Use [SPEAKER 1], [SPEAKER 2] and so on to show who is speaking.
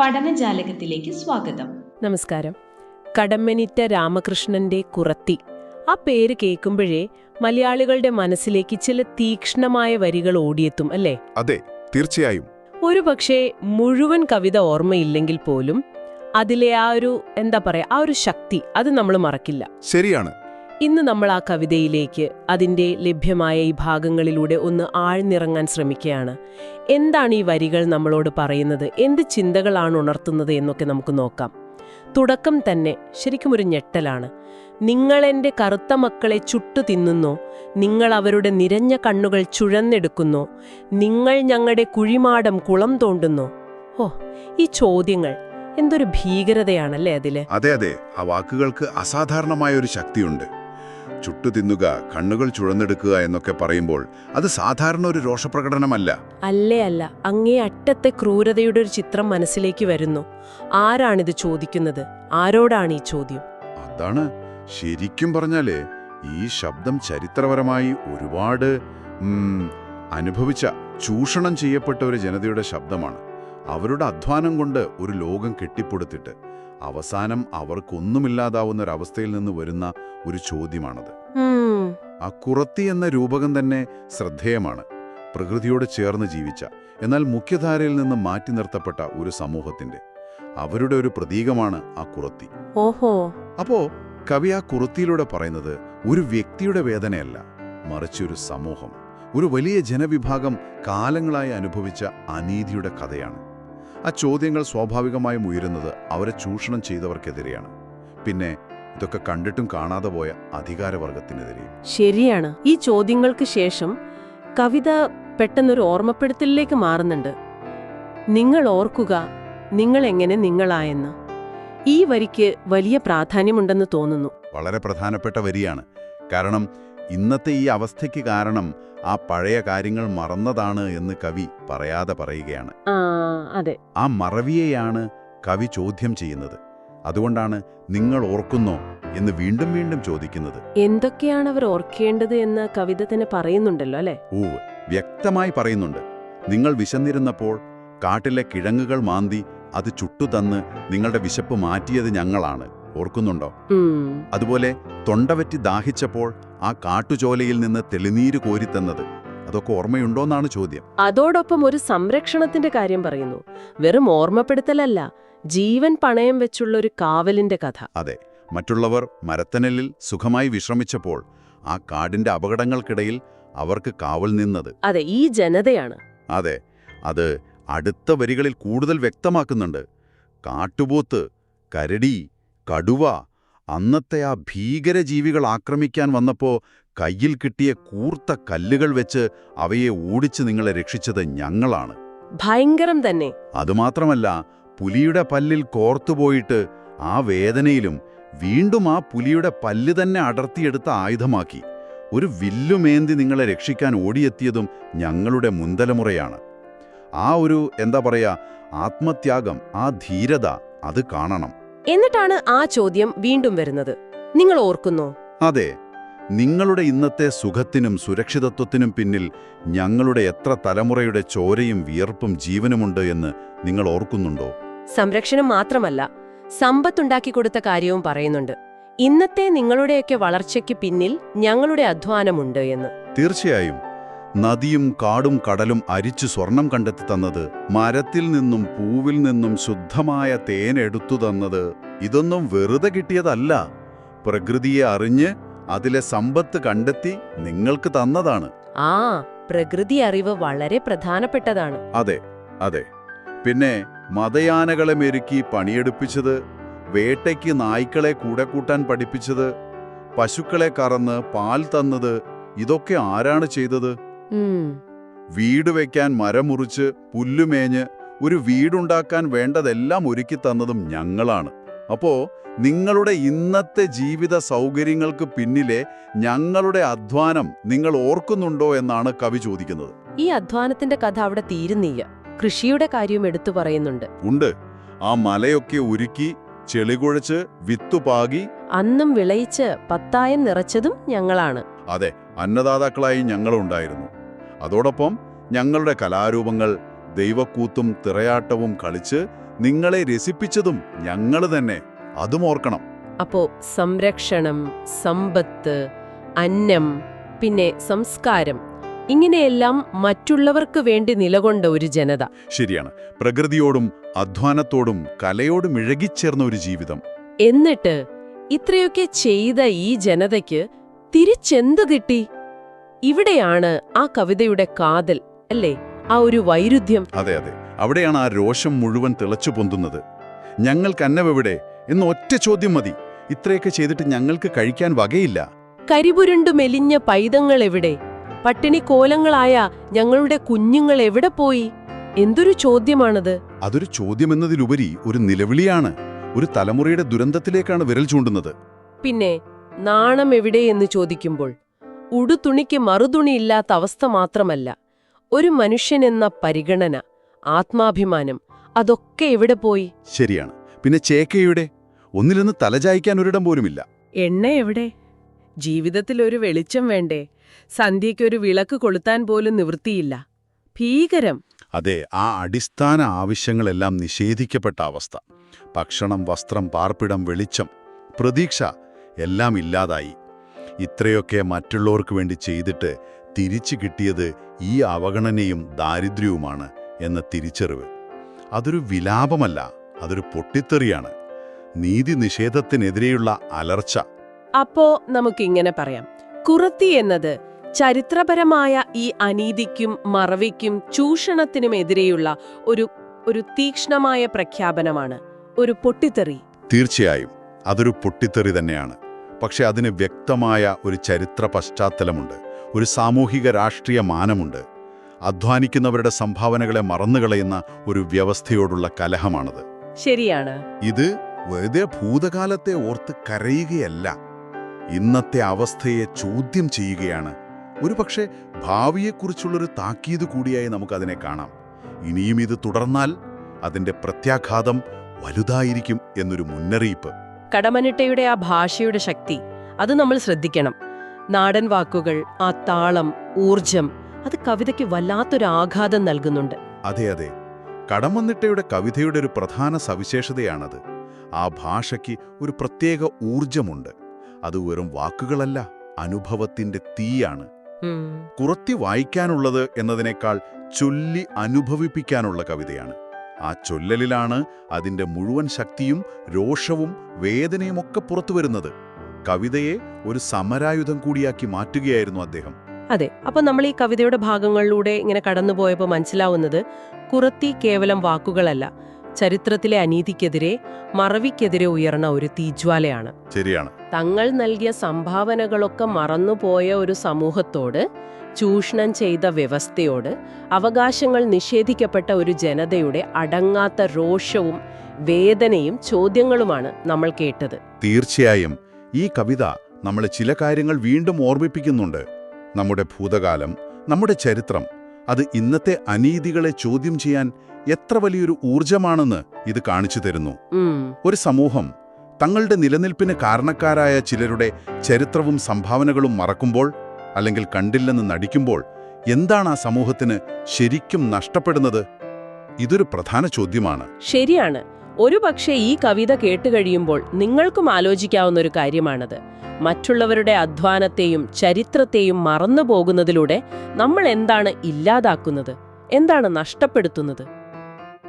[SPEAKER 1] പഠനജാലകത്തിലേക്ക് സ്വാഗതം.
[SPEAKER 2] നമസ്കാരം. കടമ്മനിറ്റ രാമകൃഷ്ണന്റെ കുറത്തി. ആ പേര് കേൾക്കുമ്പോഴേ മലയാളികളുടെ മനസ്സിലേക്ക് ചില തീക്ഷ്ണമായ വരികൾ ഓടിയെത്തും അല്ലേ?
[SPEAKER 3] അതെ തീർച്ചയായും.
[SPEAKER 2] ഒരു പക്ഷേ മുഴുവൻ കവിത ഓർമ്മയില്ലെങ്കിൽ പോലും അതിലെ ആ ഒരു എന്താ പറയാ ആ ഒരു ശക്തി അത് നമ്മൾ മറക്കില്ല.
[SPEAKER 3] ശരിയാണ്.
[SPEAKER 2] ഇന്ന് നമ്മൾ ആ കവിതയിലേക്ക് അതിന്റെ ലഭ്യമായ ഈ ഭാഗങ്ങളിലൂടെ ഒന്ന് ആഴ്ന്നിറങ്ങാൻ ശ്രമിക്കുകയാണ്. എന്താണ് ഈ വരികൾ നമ്മളോട് പറയുന്നത്? എന്ത് ചിന്തകളാണ് ഉണർത്തുന്നത് എന്നൊക്കെ നമുക്ക് നോക്കാം. തുടക്കം തന്നെ ശരിക്കും ഒരു ഞെട്ടലാണ്. നിങ്ങളെന്റെ കറുത്ത മക്കളെ ചുട്ടു തിന്നുന്നു. നിങ്ങൾ അവരുടെ നിരഞ്ഞ കണ്ണുകൾ ചുഴന്നെടുക്കുന്നു. നിങ്ങൾ ഞങ്ങളുടെ കുഴിമാടം കുളം തോണ്ടുന്നു. ഓ ഈ ചോദ്യങ്ങൾ എന്തൊരു ഭീകരതയാണല്ലേ അതിൽ
[SPEAKER 3] അതെ അതെ. ആ വാക്കുകൾക്ക് അസാധാരണമായ ഒരു ശക്തിയുണ്ട്. ചുട്ടു തിന്നുക കണ്ണുകൾ ചുഴന്നെടുക്കുക എന്നൊക്കെ പറയുമ്പോൾ അത് സാധാരണ ഒരു രോഷപ്രകടനമല്ല.
[SPEAKER 2] അല്ലേ അല്ല. അങ്ങേ അറ്റത്തെ ക്രൂരതയുടെ ഒരു ചിത്രം മനസ്സിലേക്ക് വരുന്നു. ആരാണിത് ചോദിക്കുന്നത്? ആരോടാണ് ഈ ചോദ്യം?
[SPEAKER 3] അതാണ്. ശരിക്കും പറഞ്ഞാലേ ഈ ശബ്ദം ചരിത്രപരമായി ഒരുപാട് അനുഭവിച്ച ചൂഷണം ചെയ്യപ്പെട്ട ഒരു ജനതയുടെ ശബ്ദമാണ്. അവരുടെ അധ്വാനം കൊണ്ട് ഒരു ലോകം കെട്ടിപ്പടുത്തിട്ട്. അവസാനം അവർക്കൊന്നുമില്ലാതാവുന്ന ഒരവസ്ഥയിൽ നിന്ന് വരുന്ന ഒരു ചോദ്യമാണത്. ആ കുറത്തി എന്ന രൂപകം തന്നെ ശ്രദ്ധേയമാണ്. പ്രകൃതിയോട് ചേർന്ന് ജീവിച്ച എന്നാൽ മുഖ്യധാരയിൽ നിന്ന് മാറ്റി നിർത്തപ്പെട്ട ഒരു സമൂഹത്തിന്റെ അവരുടെ ഒരു പ്രതീകമാണ് ആ കുറത്തി.
[SPEAKER 2] ഓഹോ.
[SPEAKER 3] അപ്പോ കവി ആ കുറത്തിയിലൂടെ പറയുന്നത് ഒരു വ്യക്തിയുടെ വേദനയല്ല മറിച്ച് ഒരു സമൂഹം. ഒരു വലിയ ജനവിഭാഗം കാലങ്ങളായി അനുഭവിച്ച അനീതിയുടെ കഥയാണ്. ആ ചോദ്യങ്ങൾ സ്വാഭാവികമായും ഉയരുന്നത് അവരെ ചൂഷണം ചെയ്തവർക്കെതിരെയാണ്. പിന്നെ ഇതൊക്കെ കണ്ടിട്ടും കാണാതെ പോയ അധികാരവർഗത്തിനെതിരെയും.
[SPEAKER 2] ശരിയാണ്. ഈ ചോദ്യങ്ങൾക്ക് ശേഷം കവിത പെട്ടെന്നൊരു ഓർമ്മപ്പെടുത്തലിലേക്ക് മാറുന്നുണ്ട്. നിങ്ങൾ ഓർക്കുക നിങ്ങൾ എങ്ങനെ നിങ്ങളായെന്ന്. ഈ വരിക്ക് വലിയ പ്രാധാന്യമുണ്ടെന്ന് തോന്നുന്നു.
[SPEAKER 3] വളരെ പ്രധാനപ്പെട്ട വരിയാണ്. കാരണം ഇന്നത്തെ ഈ അവസ്ഥയ്ക്ക് കാരണം ആ പഴയ കാര്യങ്ങൾ മറന്നതാണ് എന്ന് കവി പറയാതെ പറയുകയാണ്.
[SPEAKER 2] ആ അതെ.
[SPEAKER 3] ആ മറവിയെയാണ് കവി ചോദ്യം ചെയ്യുന്നത്. അതുകൊണ്ടാണ് നിങ്ങൾ ഓർക്കുന്നോ എന്ന് വീണ്ടും വീണ്ടും ചോദിക്കുന്നത്.
[SPEAKER 2] എന്തൊക്കെയാണ് അവർ ഓർക്കേണ്ടത് എന്ന് കവിത തന്നെ പറയുന്നുണ്ടല്ലോ അല്ലെ?
[SPEAKER 3] ഓ വ്യക്തമായി പറയുന്നുണ്ട്. നിങ്ങൾ വിശന്നിരുന്നപ്പോൾ കാട്ടിലെ കിഴങ്ങുകൾ മാന്തി അത് ചുട്ടുതന്ന് നിങ്ങളുടെ വിശപ്പ് മാറ്റിയത് ഞങ്ങളാണ്. ഓർക്കുന്നുണ്ടോ? അതുപോലെ തൊണ്ടവറ്റി ദാഹിച്ചപ്പോൾ ആ കാട്ടുചോലയിൽ നിന്ന് തെളിനീര് കോരിത്തന്നത് അതൊക്കെ ഓർമ്മയുണ്ടോന്നാണ് ചോദ്യം.
[SPEAKER 2] അതോടൊപ്പം ഒരു സംരക്ഷണത്തിന്റെ കാര്യം പറയുന്നു. വെറും ഓർമ്മപ്പെടുത്തലല്ല ജീവൻ പണയം വെച്ചുള്ള ഒരു കാവലിന്റെ കഥ.
[SPEAKER 3] അതെ മറ്റുള്ളവർ മരത്തനലിൽ സുഖമായി വിശ്രമിച്ചപ്പോൾ ആ കാടിന്റെ അപകടങ്ങൾക്കിടയിൽ അവർക്ക് കാവൽ നിന്നത്.
[SPEAKER 2] അതെ ഈ ജനതയാണ്.
[SPEAKER 3] അതെ അത് അടുത്ത വരികളിൽ കൂടുതൽ വ്യക്തമാക്കുന്നുണ്ട്. കാട്ടുപോത്ത് കരടി കടുവ അന്നത്തെ ആ ഭീകര ജീവികൾ ആക്രമിക്കാൻ വന്നപ്പോ കയ്യിൽ കിട്ടിയ കൂർത്ത കല്ലുകൾ വെച്ച് അവയെ ഓടിച്ച് നിങ്ങളെ രക്ഷിച്ചത് ഞങ്ങളാണ്.
[SPEAKER 2] ഭയങ്കരം തന്നെ.
[SPEAKER 3] അതുമാത്രമല്ല പുലിയുടെ പല്ലിൽ കോർത്തുപോയിട്ട് ആ വേദനയിലും വീണ്ടും ആ പുലിയുടെ പല്ല് തന്നെ അടർത്തിയെടുത്ത ആയുധമാക്കി. ഒരു വില്ലുമേന്തി നിങ്ങളെ രക്ഷിക്കാൻ ഓടിയെത്തിയതും ഞങ്ങളുടെ മുന്തലമുറയാണ് ആ ഒരു എന്താ പറയാ ആത്മത്യാഗം ആ ധീരത അത് കാണണം.
[SPEAKER 2] എന്നിട്ടാണ് ആ ചോദ്യം വീണ്ടും വരുന്നത്. നിങ്ങൾ ഓർക്കുന്നോ.
[SPEAKER 3] അതെ നിങ്ങളുടെ ഇന്നത്തെ സുഖത്തിനും സുരക്ഷിതത്വത്തിനും പിന്നിൽ ഞങ്ങളുടെ എത്ര തലമുറയുടെ ചോരയും വിയർപ്പും ജീവനുമുണ്ട് എന്ന് നിങ്ങൾ ഓർക്കുന്നുണ്ടോ?
[SPEAKER 2] സംരക്ഷണം മാത്രമല്ല സമ്പത്തുണ്ടാക്കി കൊടുത്ത കാര്യവും പറയുന്നുണ്ട്. ഇന്നത്തെ നിങ്ങളുടെയൊക്കെ വളർച്ചയ്ക്ക് പിന്നിൽ ഞങ്ങളുടെ അധ്വാനമുണ്ട് എന്ന്.
[SPEAKER 3] തീർച്ചയായും. നദിയും കാടും കടലും അരിച്ചു സ്വർണം കണ്ടെത്തി തന്നത് മരത്തിൽ നിന്നും പൂവിൽ നിന്നും ശുദ്ധമായ തേൻ എടുത്തു തന്നത് ഇതൊന്നും വെറുതെ കിട്ടിയതല്ല. പ്രകൃതിയെ അറിഞ്ഞ് അതിലെ സമ്പത്ത് കണ്ടെത്തി നിങ്ങൾക്ക് തന്നതാണ്.
[SPEAKER 2] ആ പ്രകൃതി അറിവ് വളരെ പ്രധാനപ്പെട്ടതാണ്.
[SPEAKER 3] അതെ അതെ. പിന്നെ മതയാനകളെ മെരുക്കി പണിയെടുപ്പിച്ചത് വേട്ടയ്ക്ക് നായ്ക്കളെ കൂടെ കൂട്ടാൻ പഠിപ്പിച്ചത് പശുക്കളെ കറന്ന് പാൽ തന്നത് ഇതൊക്കെ ആരാണ് ചെയ്തത്? വീട് വയ്ക്കാൻ മരം മുറിച്ച് പുല്ലുമേഞ്ഞ് ഒരു വീടുണ്ടാക്കാൻ വേണ്ടതെല്ലാം ഒരുക്കി തന്നതും ഞങ്ങളാണ്. അപ്പോ നിങ്ങളുടെ ഇന്നത്തെ ജീവിത സൗകര്യങ്ങൾക്ക് പിന്നിലെ ഞങ്ങളുടെ അധ്വാനം നിങ്ങൾ ഓർക്കുന്നുണ്ടോ എന്നാണ് കവി ചോദിക്കുന്നത്.
[SPEAKER 2] ഈ അധ്വാനത്തിന്റെ കഥ അവിടെ തീരുന്നില്ല. കൃഷിയുടെ കാര്യവും എടുത്തു പറയുന്നുണ്ട്.
[SPEAKER 3] ഉണ്ട്. ആ മലയൊക്കെ ഒരുക്കി ചെളികുഴച്ച് വിത്തുപാകി
[SPEAKER 2] അന്നും വിളയിച്ച് പത്തായം നിറച്ചതും ഞങ്ങളാണ്.
[SPEAKER 3] അതെ അന്നദാതാക്കളായി ഞങ്ങളുണ്ടായിരുന്നു. അതോടൊപ്പം ഞങ്ങളുടെ കലാരൂപങ്ങൾ ദൈവക്കൂത്തും തിറയാട്ടവും കളിച്ച് നിങ്ങളെ രസിപ്പിച്ചതും ഞങ്ങൾ തന്നെ. അതും ഓർക്കണം.
[SPEAKER 2] അപ്പോ സംരക്ഷണം സമ്പത്ത് അന്നം പിന്നെ സംസ്കാരം ഇങ്ങനെയെല്ലാം മറ്റുള്ളവർക്ക് വേണ്ടി നിലകൊണ്ട ഒരു ജനത.
[SPEAKER 3] ശരിയാണ്. പ്രകൃതിയോടും അധ്വാനത്തോടും കലയോടും ഇഴകിച്ചേർന്ന ഒരു ജീവിതം.
[SPEAKER 2] എന്നിട്ട് ഇത്രയൊക്കെ ചെയ്ത ഈ ജനതയ്ക്ക് തിരിച്ചെന്ത് കിട്ടി? ഇവിടെയാണ് ആ കവിതയുടെ കാതൽ അല്ലേ? ആ ഒരു വൈരുദ്ധ്യം.
[SPEAKER 3] അതെ അതെ. അവിടെയാണ് ആ രോഷം മുഴുവൻ തിളച്ചു പൊന്തുന്നത്. ഞങ്ങൾക്ക് അന്നവെവിടെ? എന്ന് ഒറ്റ ചോദ്യം മതി. ഇത്രയൊക്കെ ചെയ്തിട്ട് ഞങ്ങൾക്ക് കഴിക്കാൻ വകയില്ല.
[SPEAKER 2] കരിപുരുണ്ടു മെലിഞ്ഞ പൈതങ്ങൾ എവിടെ പട്ടിണി കോലങ്ങളായ ഞങ്ങളുടെ കുഞ്ഞുങ്ങൾ എവിടെ പോയി? എന്തൊരു ചോദ്യമാണത്?
[SPEAKER 3] അതൊരു ചോദ്യമെന്നതിലുപരി ഒരു നിലവിളിയാണ്. ഒരു തലമുറയുടെ ദുരന്തത്തിലേക്കാണ് വിരൽ ചൂണ്ടുന്നത്.
[SPEAKER 2] പിന്നെ നാണം എവിടെയെന്ന് ചോദിക്കുമ്പോൾ? ഉടുതുണിക്ക് മറുതുണിയില്ലാത്ത അവസ്ഥ മാത്രമല്ല ഒരു മനുഷ്യനെന്ന പരിഗണന ആത്മാഭിമാനം അതൊക്കെ എവിടെ പോയി?
[SPEAKER 3] ശരിയാണ്. പിന്നെ ചേക്കയുടെ? ഒന്നിലൊന്ന് തലചായ്ക്കാൻ ഒരിടം പോലുമില്ല.
[SPEAKER 2] എണ്ണ എവിടെ? ജീവിതത്തിൽ ഒരു വെളിച്ചം വേണ്ടേ? സന്ധ്യയ്ക്കൊരു വിളക്ക് കൊളുത്താൻ പോലും നിവൃത്തിയില്ല. ഭീകരം.
[SPEAKER 3] അതെ ആ അടിസ്ഥാന ആവശ്യങ്ങളെല്ലാം നിഷേധിക്കപ്പെട്ട അവസ്ഥ. ഭക്ഷണം വസ്ത്രം പാർപ്പിടം വെളിച്ചം പ്രതീക്ഷ എല്ലാം ഇല്ലാതായി. ഇത്രയൊക്കെ മറ്റുള്ളവർക്ക് വേണ്ടി ചെയ്തിട്ട് തിരിച്ചു കിട്ടിയത് ഈ അവഗണനയും ദാരിദ്ര്യവുമാണ് എന്ന തിരിച്ചറിവ്. അതൊരു വിലാപമല്ല അതൊരു പൊട്ടിത്തെറിയാണ്. നീതി നിഷേധത്തിനെതിരെയുള്ള അലർച്ച.
[SPEAKER 2] അപ്പോ നമുക്കിങ്ങനെ പറയാം. കുറത്തി എന്നത് ചരിത്രപരമായ ഈ അനീതിക്കും മറവിക്കും ചൂഷണത്തിനുമെതിരെയുള്ള ഒരു ഒരു തീക്ഷ്ണമായ പ്രഖ്യാപനമാണ്. ഒരു പൊട്ടിത്തെറി.
[SPEAKER 3] തീർച്ചയായും അതൊരു പൊട്ടിത്തെറി തന്നെയാണ്. പക്ഷെ അതിന് വ്യക്തമായ ഒരു ചരിത്ര പശ്ചാത്തലമുണ്ട്. ഒരു സാമൂഹിക രാഷ്ട്രീയ മാനമുണ്ട്. അധ്വാനിക്കുന്നവരുടെ സംഭാവനകളെ മറന്നുകളയുന്ന ഒരു വ്യവസ്ഥയോടുള്ള കലഹമാണത്.
[SPEAKER 2] ശരിയാണ്.
[SPEAKER 3] ഇത് വെറുതെ ഭൂതകാലത്തെ ഓർത്ത് കരയുകയല്ല. ഇന്നത്തെ അവസ്ഥയെ ചോദ്യം ചെയ്യുകയാണ്. ഒരുപക്ഷെ ഭാവിയെക്കുറിച്ചുള്ളൊരു താക്കീത് കൂടിയായി നമുക്കതിനെ കാണാം. ഇനിയും ഇത് തുടർന്നാൽ അതിന്റെ പ്രത്യാഘാതം വലുതായിരിക്കും എന്നൊരു മുന്നറിയിപ്പ്.
[SPEAKER 2] കടമനിട്ടയുടെ ആ ഭാഷയുടെ ശക്തി അത് നമ്മൾ ശ്രദ്ധിക്കണം. നാടൻ വാക്കുകൾ ആ താളം ഊർജം അത് കവിതയ്ക്ക് വല്ലാത്തൊരു ആഘാതം നൽകുന്നുണ്ട്.
[SPEAKER 3] അതെ അതെ. കടമന്നിട്ടയുടെ കവിതയുടെ ഒരു പ്രധാന സവിശേഷതയാണത്. ആ ഭാഷയ്ക്ക് ഒരു പ്രത്യേക ഊർജമുണ്ട് അത് വെറും വാക്കുകളല്ല അനുഭവത്തിന്റെ തീയാണ്. കുറത്തി വായിക്കാനുള്ളത് എന്നതിനേക്കാൾ ചൊല്ലി അനുഭവിപ്പിക്കാനുള്ള കവിതയാണ്. ആ ചൊല്ലലിലാണ് അതിന്റെ മുഴുവൻ ശക്തിയും രോഷവും വേദനയുമൊക്കെ പുറത്തു വരുന്നത്. കവിതയെ ഒരു സമരായുധം കൂടിയാക്കി മാറ്റുകയായിരുന്നു അദ്ദേഹം.
[SPEAKER 2] അതെ അപ്പൊ നമ്മൾ ഈ കവിതയുടെ ഭാഗങ്ങളിലൂടെ ഇങ്ങനെ കടന്നുപോയപ്പോൾ മനസ്സിലാവുന്നത് കുറത്തി കേവലം വാക്കുകളല്ല ചരിത്രത്തിലെ അനീതിക്കെതിരെ മറവിക്കെതിരെ ഉയർന്ന ഒരു തീജ്വാലയാണ്.
[SPEAKER 3] ശരിയാണ്.
[SPEAKER 2] തങ്ങൾ നൽകിയ സംഭാവനകളൊക്കെ മറന്നുപോയ ഒരു സമൂഹത്തോട് ചൂഷണം ചെയ്ത വ്യവസ്ഥയോട് അവകാശങ്ങൾ നിഷേധിക്കപ്പെട്ട ഒരു ജനതയുടെ അടങ്ങാത്ത രോഷവും വേദനയും ചോദ്യങ്ങളുമാണ് നമ്മൾ കേട്ടത്.
[SPEAKER 3] തീർച്ചയായും ഈ കവിത നമ്മളെ ചില കാര്യങ്ങൾ വീണ്ടും ഓർമ്മിപ്പിക്കുന്നുണ്ട്. നമ്മുടെ ഭൂതകാലം നമ്മുടെ ചരിത്രം അത് ഇന്നത്തെ അനീതികളെ ചോദ്യം ചെയ്യാൻ എത്ര വലിയൊരു ഊർജമാണെന്ന് ഇത് കാണിച്ചു തരുന്നു. ഒരു സമൂഹം തങ്ങളുടെ നിലനിൽപ്പിന് കാരണക്കാരായ ചിലരുടെ ചരിത്രവും സംഭാവനകളും മറക്കുമ്പോൾ അല്ലെങ്കിൽ കണ്ടില്ലെന്ന് നടിക്കുമ്പോൾ എന്താണ് ആ സമൂഹത്തിന് ശരിക്കും നഷ്ടപ്പെടുന്നത്? ഇതൊരു പ്രധാന ചോദ്യമാണ്.
[SPEAKER 2] ശരിയാണ്. ഒരുപക്ഷെ ഈ കവിത കേട്ടുകഴിയുമ്പോൾ നിങ്ങൾക്കും ആലോചിക്കാവുന്ന ഒരു കാര്യമാണത്. മറ്റുള്ളവരുടെ അധ്വാനത്തെയും ചരിത്രത്തെയും മറന്നു പോകുന്നതിലൂടെ നമ്മൾ എന്താണ് ഇല്ലാതാക്കുന്നത്? എന്താണ് നഷ്ടപ്പെടുത്തുന്നത്?